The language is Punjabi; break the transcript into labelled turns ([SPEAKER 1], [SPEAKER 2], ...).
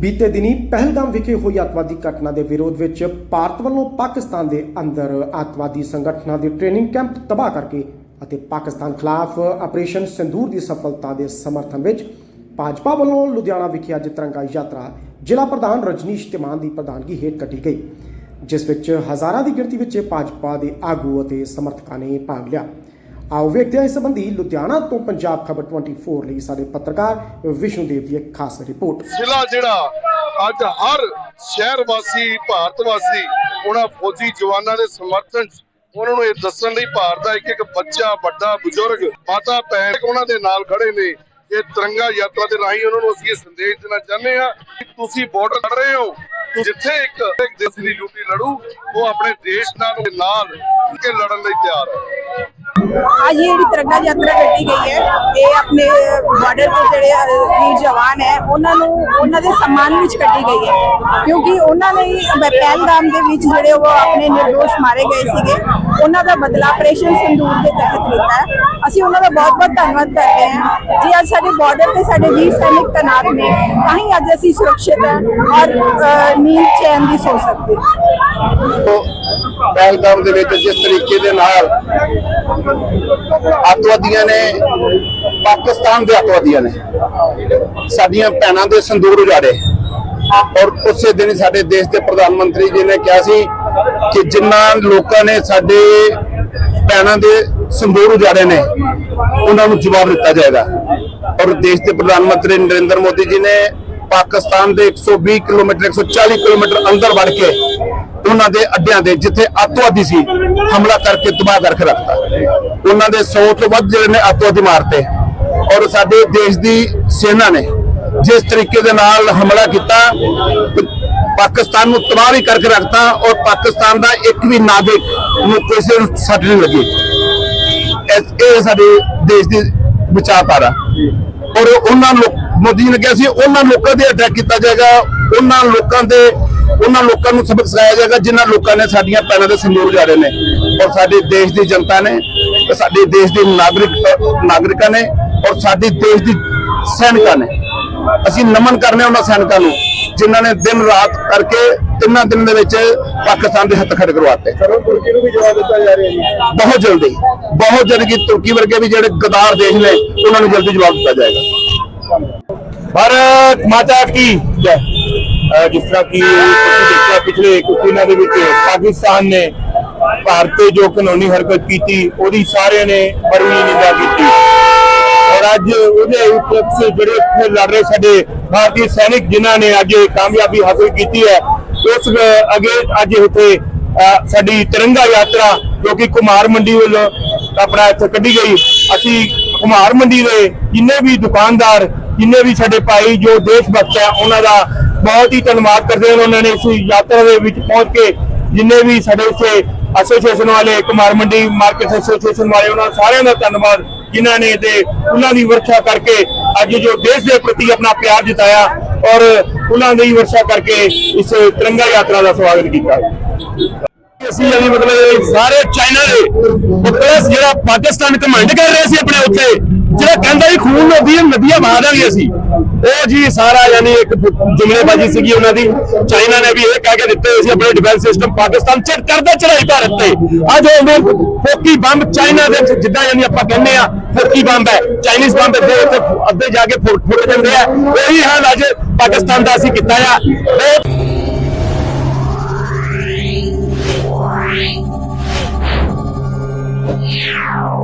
[SPEAKER 1] ਬੀਤੇ ਦਿਨੀ ਪਹਿਲਗਾਮ ਵਿਖੇ ਹੋਈ ਅੱਤਵਾਦੀ ਘਟਨਾ ਦੇ ਵਿਰੋਧ ਵਿੱਚ ਭਾਰਤ ਵੱਲੋਂ ਪਾਕਿਸਤਾਨ ਦੇ ਅੰਦਰ ਅੱਤਵਾਦੀ ਸੰਗਠਨਾਂ ਦੇ ਟ੍ਰੇਨਿੰਗ ਕੈਂਪ ਤਬਾਹ ਕਰਕੇ ਅਤੇ ਪਾਕਿਸਤਾਨ ਖਿਲਾਫ ਆਪਰੇਸ਼ਨ ਸਿੰਦੂਰ ਦੀ ਸਫਲਤਾ ਦੇ ਸਮਰਥਨ ਵਿੱਚ ਭਾਜਪਾ ਵੱਲੋਂ ਲੁਧਿਆਣਾ ਵਿਖੇ ਅੱਜ ਤਿਰੰਗਾ ਯਾਤਰਾ ਜ਼ਿਲ੍ਹਾ ਪ੍ਰਧਾਨ ਰਜਨੀਸ਼ ਤਿਮਾਨ ਦੀ ਪ੍ਰਧਾਨਗੀ ਹੇਠ ਕੱਢੀ ਗਈ, ਜਿਸ ਵਿੱਚ ਹਜ਼ਾਰਾਂ ਦੀ ਗਿਣਤੀ ਵਿੱਚ ਭਾਜਪਾ ਦੇ ਆਗੂ ਅਤੇ ਸਮਰਥਕਾਂ ਨੇ ਭਾਗ ਲਿਆ। ਆਓ ਵੇਖਦੇ ਹਾਂ ਇਸ ਸੰਬੰਧੀ ਲੁਧਿਆਣਾ ਤੋਂ ਪੰਜਾਬ ਖਬਰ 24 ਲਈ ਸਾਡੇ ਪੱਤਰਕਾਰ ਵਿਸ਼ਨੂਦੇਵ ਦੀ ਇੱਕ ਖਾਸ ਰਿਪੋਰਟ।
[SPEAKER 2] ਜ਼ਿਲ੍ਹਾ ਜਿਹੜਾ ਅੱਜ ਹਰ ਸ਼ਹਿਰ ਵਾਸੀ, ਭਾਰਤ ਵਾਸੀ, ਉਹਨਾਂ ਫੌਜੀ ਜਵਾਨਾਂ ਦੇ ਸਮਰਥਨ ਉਹਨਾਂ ਨੂੰ ਇਹ ਦੱਸਣ ਲਈ ਭਾਰਤ ਦਾ ਇੱਕ ਇੱਕ ਬੱਚਾ, ਵੱਡਾ, ਬਜ਼ੁਰਗ, ਮਾਤਾ, ਭੈਣ ਉਹਨਾਂ ਦੇ ਨਾਲ ਖੜੇ ਨੇ। ਇਹ ਤਿਰੰਗਾ ਯਾਤਰਾ ਦੇ ਰਾਹੀਂ ਉਹਨਾਂ ਨੂੰ ਅਸੀਂ ਇਹ ਸੰਦੇਸ਼ ਦੇਣਾ ਚਾਹੁੰਦੇ ਹਾਂ ਕਿ ਤੁਸੀਂ ਬਾਰਡਰ ਲੜ ਰਹੇ ਹੋ, ਜਿੱਥੇ ਇੱਕ ਇੱਕ ਦੇਸ਼ ਦੀ ਡਿਊਟੀ ਲੜੂ, ਉਹ ਆਪਣੇ ਦੇਸ਼ ਨਾਲ ਨਾਲ ਕੇ ਲੜਨ ਲਈ ਤਿਆਰ ਹੈ।
[SPEAKER 3] ਅੱਜ ਇਹ ਜਿਹੜੀ ਤਿਰੰਗਾ ਯਾਤਰਾ ਕੱਢੀ ਗਈ ਹੈ ਇਹ ਆਪਣੇ ਬਾਰਡਰ ਤੇ ਜਿਹੜੇ ਵੀਰ ਜਵਾਨ ਹੈ ਉਹਨਾਂ ਨੂੰ ਉਹਨਾਂ ਦੇ ਸਨਮਾਨ ਵਿੱਚ ਕੱਢੀ ਗਈ ਹੈ ਕਿਉਂਕਿ ਉਹਨਾਂ ਨੇ ਹੀ ਪਹਿਲਗਾਮ ਦੇ ਵਿੱਚ ਜਿਹੜੇ ਉਹ ਆਪਣੇ ਨਿਰਦੋਸ਼ ਮਾਰੇ ਗਏ ਸੀਗੇ ਉਹਨਾਂ ਦਾ ਬਦਲਾ ਆਪਰੇਸ਼ਨ ਸੰਦੂਰ ਦੇ ਤਹਿਤ ਲਿੱਤਾ ਹੈ ਅਸੀਂ ਉਹਨਾਂ ਦਾ ਬਹੁਤ ਬਹੁਤ ਧੰਨਵਾਦ ਕਰਦੇ ਹਾਂ ਜੀ ਅੱਜ ਸਾਡੇ ਬਾਰਡਰ ਤੇ ਸਾਡੇ ਵੀਰ ਸੈਨਿਕ ਤੈਨਾਤ ਨੇ ਤਾਂ ਹੀ ਅੱਜ ਅਸੀਂ ਸੁਰੱਖਿਅਤ ਹਾਂ ਔਰ ਨੀਂਦ ਚੈਨ ਦੀ ਸੋ ਸਕਦੇ ਹਾਂ
[SPEAKER 4] ਪਹਿਲਗਾਮ ਦੇ ਵਿੱਚ ਜਿਸ ਤਰੀਕੇ ਦੇ ਨਾਲ ਅੱਤਵਾਦੀਆਂ ਨੇ, ਪਾਕਿਸਤਾਨ ਦੇ ਅੱਤਵਾਦੀਆਂ ਨੇ ਸਾਡੀਆਂ ਭੈਣਾਂ ਦੇ ਸੰਦੂਰ ਉਜਾੜੇ। ਔਰ ਉਸੇ ਦਿਨ ਸਾਡੇ ਦੇਸ਼ ਦੇ ਪ੍ਰਧਾਨ ਮੰਤਰੀ ਜੀ ਨੇ ਕਿਹਾ ਸੀ ਕਿ ਜਿਨ੍ਹਾਂ ਲੋਕਾਂ ਨੇ ਸਾਡੇ ਭੈਣਾਂ ਦੇ ਸੰਦੂਰ ਉਜਾੜੇ ਨੇ, ਉਹਨਾਂ ਨੂੰ ਜਵਾਬ ਦਿੱਤਾ ਜਾਏਗਾ। ਔਰ ਦੇਸ਼ ਦੇ ਪ੍ਰਧਾਨ ਮੰਤਰੀ ਨਰਿੰਦਰ ਮੋਦੀ ਜੀ ਨੇ ਪਾਕਿਸਤਾਨ ਦੇ 120 ਕਿਲੋਮੀਟਰ 140 ਕਿਲੋਮੀਟਰ ਅੰਦਰ ਵੜ ਕੇ ਉਹਨਾਂ ਦੇ ਅੱਡਿਆਂ ਦੇ ਜਿੱਥੇ ਅੱਤਵਾਦੀ ਸੀ, ਹਮਲਾ ਕਰਕੇ ਤਬਾਹ ਕਰਕੇ ਰੱਖਤਾ। ਉਹਨਾਂ ਦੇ 100 ਤੋਂ ਵੱਧ ਜਿਹੜੇ ਨੇ ਅੱਤਵਾਦੀ ਮਾਰਤੇ। ਔਰ ਸਾਡੇ ਦੇਸ਼ ਦੀ ਸੈਨਾ ਨੇ ਜਿਸ ਤਰੀਕੇ ਦੇ ਨਾਲ ਹਮਲਾ ਕੀਤਾ, ਪਾਕਿਸਤਾਨ ਨੂੰ ਤਬਾਹ ਵੀ ਕਰਕੇ ਰੱਖਤਾ ਔਰ ਪਾਕਿਸਤਾਨ ਦਾ ਇੱਕ ਵੀ ਨਾਗਰਿਕ ਨੂੰ ਕਿਸੇ ਨੂੰ ਸੱਟ ਨਹੀਂ ਲੱਗੀ। ਇਹ ਸਾਡੇ ਦੇਸ਼ ਦੀ ਵਿਚਾਰਧਾਰਾ। ਔਰ ਉਹਨਾਂ ਲੋਕ ਮੋਦੀ ਜੀ ਨੇ ਕਿਹਾ ਸੀ, ਉਹਨਾਂ ਲੋਕਾਂ ਦੇ ਅਟੈਕ ਕੀਤਾ ਜਾਏਗਾ, ਉਹਨਾਂ ਲੋਕਾਂ ਦੇ ਉਹਨਾਂ ਲੋਕਾਂ ਨੂੰ ਸਬਕ ਸਿਖਾਇਆ ਜਾਏਗਾ ਜਿਨ੍ਹਾਂ ਲੋਕਾਂ ਨੇ ਸਾਡੀਆਂ ਪੈਰਾਂ ਦੇ ਸੰਦੂਰ ਜਾਰੇ ਨੇ। ਔਰ ਸਾਡੇ ਦੇਸ਼ ਦੀ ਜਨਤਾ ਨੇ ਤੇ ਸਾਡੇ ਦੇਸ਼ ਦੇ ਨਾਗਰਿਕ ਨਾਗਰਿਕਾਂ ਨੇ ਔਰ ਸਾਡੇ ਦੇਸ਼ ਦੀ ਸੈਨਿਕਾਂ ਨੇ। ਅਸੀਂ ਨਮਨ ਕਰਨੇ ਉਹਨਾਂ ਸੈਨਿਕਾਂ ਨੂੰ ਜਿਨ੍ਹਾਂ ਨੇ ਦਿਨ ਰਾਤ ਕਰਕੇ ਤਿੰਨਾਂ ਦਿਨ ਦੇ ਵਿੱਚ ਪਾਕਿਸਤਾਨ ਦੇ ਹੱਥ ਖੜੇ ਕਰਵਾਤੇ
[SPEAKER 2] ਤੁਰਕੀ ਨੂੰ ਵੀ ਜਵਾਬ ਦਿੱਤਾ ਜਾ ਰਿਹਾ ਜੀ।
[SPEAKER 4] ਬਹੁਤ ਜਲਦੀ ਬਹੁਤ ਜਲਦੀ ਤੁਰਕੀ ਵਰਗੇ ਵੀ ਜਿਹੜੇ ਗਦਾਰ ਦੇਸ਼ ਨੇ ਉਹਨਾਂ ਨੂੰ ਜਲਦੀ ਜਵਾਬ ਦਿੱਤਾ ਜਾਏਗਾ।
[SPEAKER 5] ਭਾਰਤ ਮਾਤਾ ਕੀ ਜੈ। ਜਿਸ ਤਰ੍ਹਾਂ ਕਿ ਤੁਸੀਂ ਦੇਖਿਆ ਪਿਛਲੇ ਕੁਝ ਦਿਨਾਂ ਦੇ ਵਿੱਚ ਪਾਕਿਸਤਾਨ ਨੇ ਭਾਰਤ ਤੇ ਜੋ ਕਾਨੂੰਨੀ ਹਰਕਤ ਕੀਤੀ ਉਹਦੀ ਸਾਰਿਆਂ ਨੇ ਬੜੀ ਨਿੰਦਾ ਕੀਤੀ। ਔਰ ਅੱਜ ਉਹਦੇ ਉਪਲਕਸ਼ ਜਿਹੜੇ ਇੱਥੇ ਲੜ ਰਹੇ ਸਾਡੇ ਭਾਰਤੀ ਸੈਨਿਕ ਜਿਨ੍ਹਾਂ ਨੇ ਅੱਜ ਕਾਮਯਾਬੀ ਹਾਸਲ ਕੀਤੀ ਹੈ ਉਸ ਅਹ, ਅੱਗੇ ਅੱਜ ਇੱਥੇ ਸਾਡੀ ਤਿਰੰਗਾ ਯਾਤਰਾ ਜੋ ਕਿ ਕੁਮਾਰ ਮੰਡੀ ਵੱਲੋਂ ਆਪਣਾ ਇੱਥੇ ਕੱਢੀ ਗਈ। ਅਸੀਂ ਕੁਮਾਰ ਮੰਡੀ ਦੇ ਜਿੰਨੇ ਵੀ ਦੁਕਾਨਦਾਰ ਜਿੰਨੇ ਵੀ ਸਾਡੇ ਭਾਈ ਜੋ ਦੇਸ਼ ਭਗਤ ਹੈ ਉਹਨਾਂ ਦਾ ਬਹੁਤ ਹੀ ਧੰਨਵਾਦ ਕਰਦੇ ਹਾਂ ਉਹਨਾਂ ਨੇ ਇਸ ਯਾਤਰਾ ਦੇ ਵਿੱਚ ਪਹੁੰਚ ਕੇ ਜਿੰਨੇ ਵੀ ਸਾਡੇ ਇਸੇ ਐਸੋਸੀਏਸ਼ਨ ਵਾਲੇ, ਕੁਮਾਰ ਮੰਡੀ ਮਾਰਕੀਟ ਐਸੋਸੀਏਸ਼ਨ ਵਾਲੇ, ਉਹਨਾਂ ਸਾਰਿਆਂ ਦਾ ਧੰਨਵਾਦ, ਜਿਨ੍ਹਾਂ ਨੇ ਤੇ ਉਹਨਾਂ ਦੀ ਵਰਖਾ ਕਰਕੇ ਅੱਜ ਜੋ ਦੇਸ਼ ਦੇ ਪ੍ਰਤੀ ਆਪਣਾ ਪਿਆਰ ਜਤਾਇਆ ਔਰ ਉਹਨਾਂ ਦੀ ਵਰਖਾ ਕਰਕੇ ਇਸ ਤਿਰੰਗਾ ਯਾਤਰਾ ਦਾ ਸਵਾਗਤ ਕੀਤਾ। ਅਸੀਂ yani ਮਤਲਬ ਸਾਰੇ ਚਾਈਨਾ ਦੇ ਮਤਲਬ ਜਿਹੜਾ ਪਾਕਿਸਤਾਨ ਕਮਾਂਡ ਕਰ ਰਿਹਾ ਸੀ ਆਪਣੇ ਉੱਥੇ ਜਿਹੜਾ ਕਹਿੰਦਾ ਸੀ ਖੂਨ ਨਦੀ ਨਦੀਆਂ ਵਹਾ ਦਾਂਗੇ ਅਸੀਂ ਉਹ ਜੀ ਸਾਰਾ ਯਾਨੀ ਇੱਕ ਜੁਮਲੇਬਾਜ਼ੀ ਸੀਗੀ ਉਹਨਾਂ ਦੀ। ਚਾਈਨਾ ਨੇ ਵੀ ਇਹ ਕਹਿ ਕੇ ਦਿੱਤੇ ਹੋਏ ਸੀ, ਆਪਣੇ ਡਿਫੈਂਸ ਸਿਸਟਮ ਪਾਕਿਸਤਾਨ ਚ ਕਰਦਾ ਚੜਾਈ ਭਾਰਤ ਤੇ। ਅੱਜ ਉਹ ਫੋਕੀ ਬੰਬ ਚਾਈਨਾ ਦੇ ਵਿੱਚ, ਜਿੱਦਾਂ ਯਾਨੀ ਆਪਾਂ ਕਹਿੰਦੇ ਆ ਫੋਕੀ ਬੰਬ ਹੈ, ਚਾਈਨੀਜ਼ ਬੰਬ ਇੱਥੇ ਉੱਥੇ ਅੱਧੇ ਜਾ ਕੇ ਫੁੱਟ ਫੁੱਟ ਜਾਂਦੇ ਆ। ਉਹੀ ਹਾਲ ਅੱਜ ਪਾਕਿਸਤਾਨ ਦਾ ਅਸੀਂ ਕੀਤਾ ਆ। ਬਹੁਤ
[SPEAKER 6] Yeah.